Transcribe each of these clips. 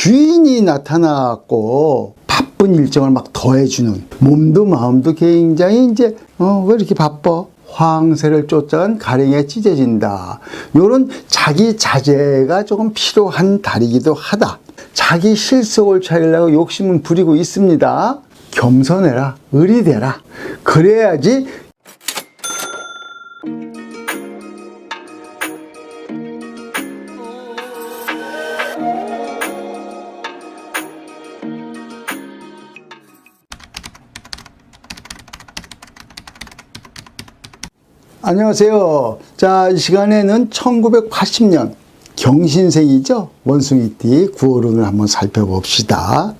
귀인이 나타나고 바쁜 일정을 막 더해주는 몸도 마음도 굉장히 이제 어, 왜 이렇게 바빠? 황새를 쫓아간 가령에 찢어진다. 요런 자기 자제가 조금 필요한 달이기도 하다. 자기 실속을 차리려고 욕심은 부리고 있습니다. 겸손해라. 의리되라. 그래야지 안녕하세요. 자, 이 시간에는 1980년 경신생이죠. 원숭이띠 구호론을 한번 살펴봅시다.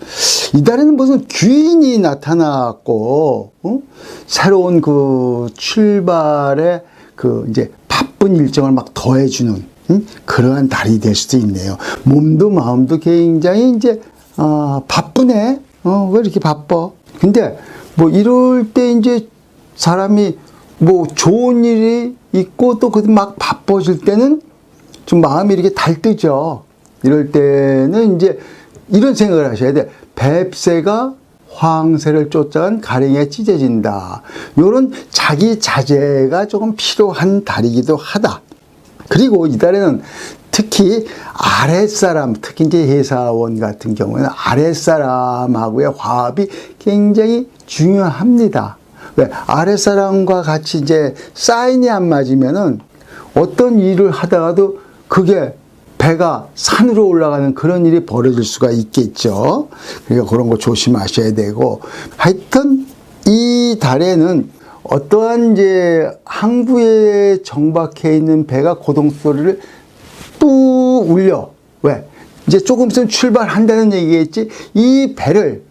이달에는 무슨 귀인이 나타났고, 어? 새로운 그 출발에 그 이제 바쁜 일정을 막 더해주는 응? 그러한 달이 될 수도 있네요. 몸도 마음도 굉장히 이제 아, 바쁘네. 어, 왜 이렇게 바빠? 근데 뭐 이럴 때 이제 사람이 뭐 좋은 일이 있고 또 그 막 바빠질 때는 좀 마음이 이렇게 달뜨죠. 이럴 때는 이제 이런 생각을 하셔야 돼. 뱁새가 황새를 쫓아간 가령에 찢어진다. 요런 자기 자제가 조금 필요한 달이기도 하다. 그리고 이달에는 특히 아랫사람, 특히 이제 회사원 같은 경우에는 아랫사람하고의 화합이 굉장히 중요합니다. 왜? 아랫사람과 같이 이제 사인이 안 맞으면은 어떤 일을 하다가도 그게 배가 산으로 올라가는 그런 일이 벌어질 수가 있겠죠. 그러니까 그런 거 조심하셔야 되고 하여튼 이 달에는 어떠한 이제 항구에 정박해 있는 배가 고동 소리를 뚝 울려. 왜? 이제 조금 있으면 출발한다는 얘기겠지. 이 배를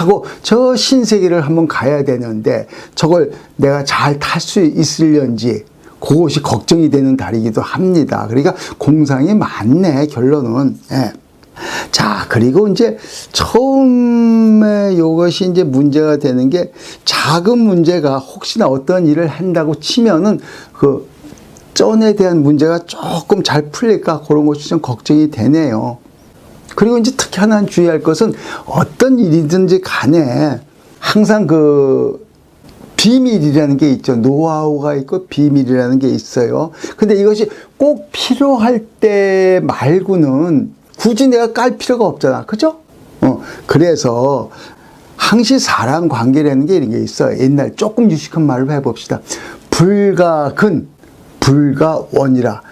타고 저 신세계를 한번 가야 되는데 저걸 내가 잘 탈 수 있을런지 그것이 걱정이 되는 달이기도 합니다. 그러니까 공상이 많네, 결론은. 예. 자, 그리고 이제 처음에 이것이 이제 문제가 되는 게 작은 문제가 혹시나 어떤 일을 한다고 치면은 그 쩐에 대한 문제가 조금 잘 풀릴까 그런 것이 좀 걱정이 되네요. 그리고 이제 특히 하나 주의할 것은 어떤 일이든지 간에 항상 그 비밀이라는 게 있죠. 노하우가 있고 비밀이라는 게 있어요. 근데 이것이 꼭 필요할 때 말고는 굳이 내가 깔 필요가 없잖아. 그죠? 어, 그래서 항시 사람 관계라는 게 이런 게 있어요. 옛날 조금 유식한 말로 해봅시다. 불가근, 불가원이라.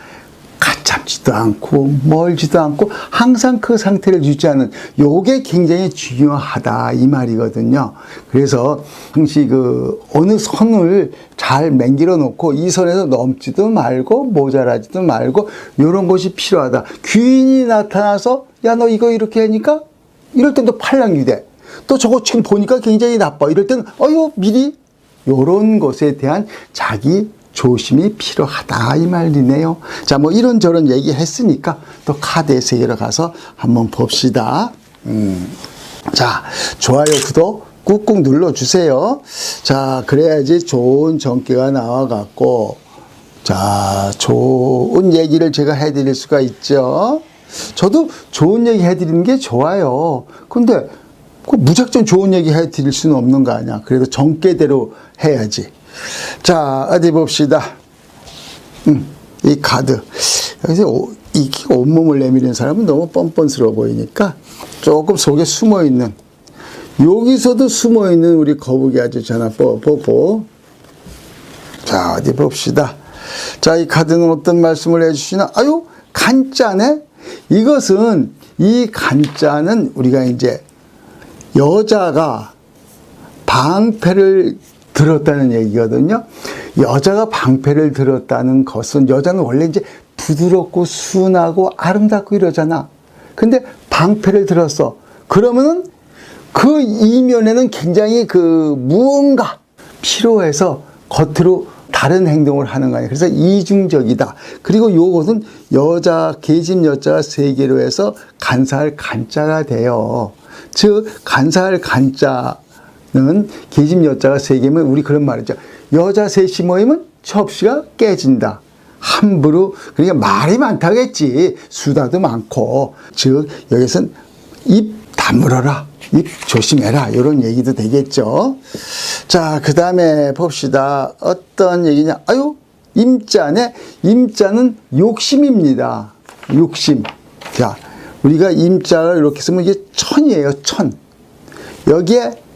가깝지도 않고 멀지도 않고 항상 그 상태를 유지하는 요게 굉장히 중요하다 이 말이거든요. 그래서 항시 그 어느 선을 잘 맹길어 놓고 이 선에서 넘지도 말고 모자라지도 말고 요런 것이 필요하다. 귀인이 나타나서 야 너 이거 이렇게 하니까 이럴 땐 또 팔랑귀대. 또 저거 지금 보니까 굉장히 나빠. 이럴 때는 어유 미리 요런 것에 대한 자기 조심이 필요하다 이 말이네요. 자, 뭐 이런저런 얘기 했으니까 또 카드의 세계로 가서 한번 봅시다. 음. 자, 좋아요, 구독 꾹꾹 눌러주세요. 자, 그래야지 좋은 전기가 나와갖고, 자, 좋은 얘기를 제가 해드릴 수가 있죠. 저도 좋은 얘기 해드리는 게 좋아요. 근데 그 무작정 좋은 얘기 해드릴 수는 없는 거 아니야. 그래도 정계대로 해야지. 자, 어디 봅시다. 음, 이 카드. 여기서 오- 이 온몸을 내미는 사람은 너무 뻔뻔스러워 보이니까 조금 속에 숨어 있는 여기서도 숨어 있는 우리 거북이 아저씨 하나 뽑고 자, 어디 봅시다. 자, 이 카드는 어떤 말씀을 해주시나? 아유, 간짜네? 이것은, 이 간짜는 우리가 이제 여자가 방패를 들었다는 얘기거든요. 여자가 방패를 들었다는 것은 여자는 원래 이제 부드럽고 순하고 아름답고 이러잖아. 근데 방패를 들었어. 그러면은 그 이면에는 굉장히 그 무언가 필요해서 겉으로 다른 행동을 하는 거 아니에요 그래서 이중적이다. 그리고 요것은 여자, 계집 여자가 세 개로 해서 간사할 간자가 돼요. 즉, 간사할 간자 는 계집 여자가 세 개면 우리 그런 말이죠. 여자 셋이 모이면 접시가 깨진다. 함부로, 그러니까 말이 많다겠지. 수다도 많고. 즉, 여기서는 입 다물어라. 입 조심해라. 이런 얘기도 되겠죠. 자, 그 다음에 봅시다. 어떤 얘기냐. 아유, 임자네. 임자는 욕심입니다. 욕심. 자, 우리가 임자를 이렇게 쓰면 이게 천이에요. 천. 여기에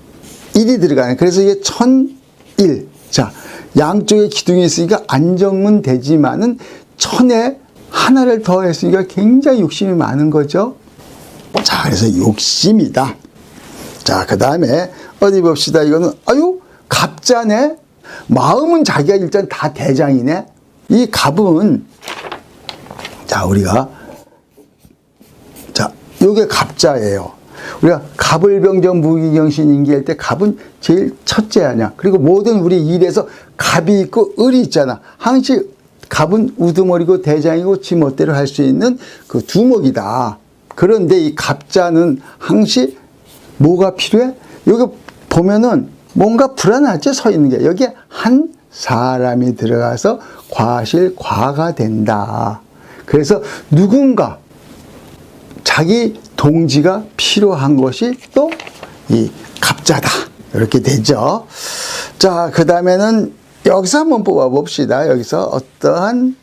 1이 들어가요. 그래서 이게 천일. 자, 양쪽에 기둥이 있으니까 안정은 되지만은 천에 하나를 더 했으니까 굉장히 욕심이 많은 거죠. 자, 그래서 욕심이다. 자, 그 다음에 어디 봅시다. 이거는, 아유, 갑자네? 마음은 자기가 일단 다 대장이네? 이 갑은, 자, 우리가, 자, 요게 갑자예요. 우리가 갑을병정 무기경신 인기할 때 갑은 제일 첫째 아니야. 그리고 모든 우리 일에서 갑이 있고 을이 있잖아. 항시 갑은 우두머리고 대장이고 지 멋대로 할 수 있는 그 두목이다. 그런데 이 갑자는 항시 뭐가 필요해? 여기 보면은 뭔가 불안하지 서 있는 게 여기에 한 사람이 들어가서 과실 과가 된다. 그래서 누군가 자기 동지가 필요한 것이 또 이 갑자다. 이렇게 되죠. 자, 그 다음에는 여기서 한번 뽑아 봅시다. 여기서 어떠한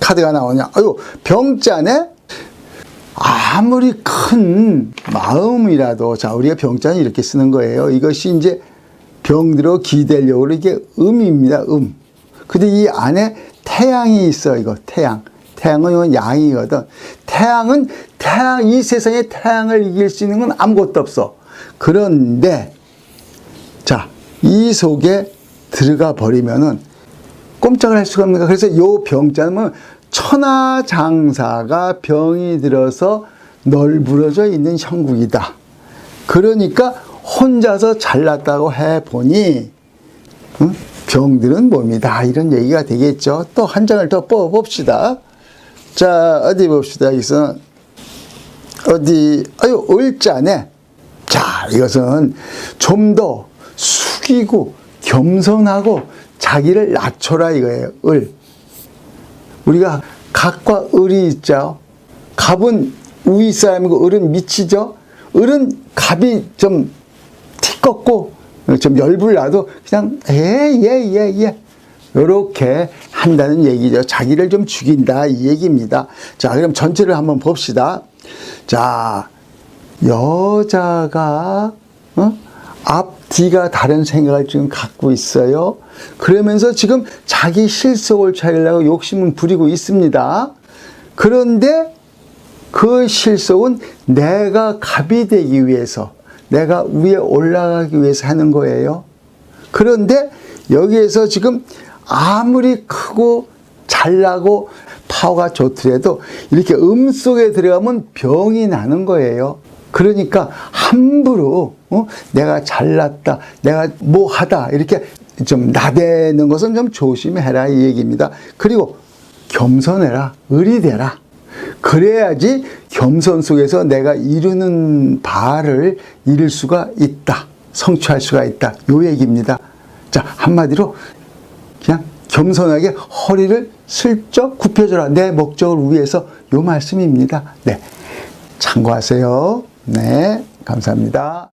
카드가 나오냐. 아유, 병자네? 아무리 큰 마음이라도, 자, 우리가 병자는 이렇게 쓰는 거예요. 이것이 이제 병들어 기대려고 이게 음입니다. 음. 근데 이 안에 태양이 있어, 이거, 태양. 태양은 양이거든. 태양은 태양, 이 세상에 태양을 이길 수 있는 건 아무것도 없어. 그런데, 자, 이 속에 들어가 버리면은 꼼짝을 할 수가 없는 거야. 그래서 요 병자는 천하장사가 병이 들어서 널브러져 있는 형국이다. 그러니까 혼자서 잘났다고 해 보니 응? 병들은 몸이다 이런 얘기가 되겠죠. 또 한 장을 더 뽑아 봅시다. 자 어디 봅시다. 여기서 어디 아유 을자네. 자 이것은 좀 더 숙이고 겸손하고 자기를 낮춰라 이거예요. 을. 우리가 갑과 을이 있죠. 갑은 우위 사람이고 을은 밑이죠. 을은 갑이 좀 티껍고 좀 열불 나도 그냥 예예 예 예, 예. 이렇게 한다는 얘기죠. 자기를 좀 죽인다 이 얘기입니다. 자 그럼 전체를 한번 봅시다. 자 여자가 어? 앞뒤가 다른 생각을 지금 갖고 있어요. 그러면서 지금 자기 실속을 차리려고 욕심은 부리고 있습니다. 그런데 그 실속은 내가 갑이 되기 위해서, 내가 위에 올라가기 위해서 하는 거예요. 그런데 여기에서 지금 아무리 크고 잘나고 파워가 좋더라도 이렇게 음 속에 들어가면 병이 나는 거예요. 그러니까 함부로 어? 내가 잘났다, 내가 뭐하다 이렇게 좀 나대는 것은 좀 조심해라 이 얘기입니다. 그리고 겸손해라, 의리 되라. 그래야지 겸손 속에서 내가 이루는 바를 이룰 수가 있다. 성취할 수가 있다. 요 얘기입니다. 자, 한마디로 겸손하게 허리를 슬쩍 굽혀줘라. 내 목적을 위해서 요 말씀입니다. 네. 참고하세요. 네. 감사합니다.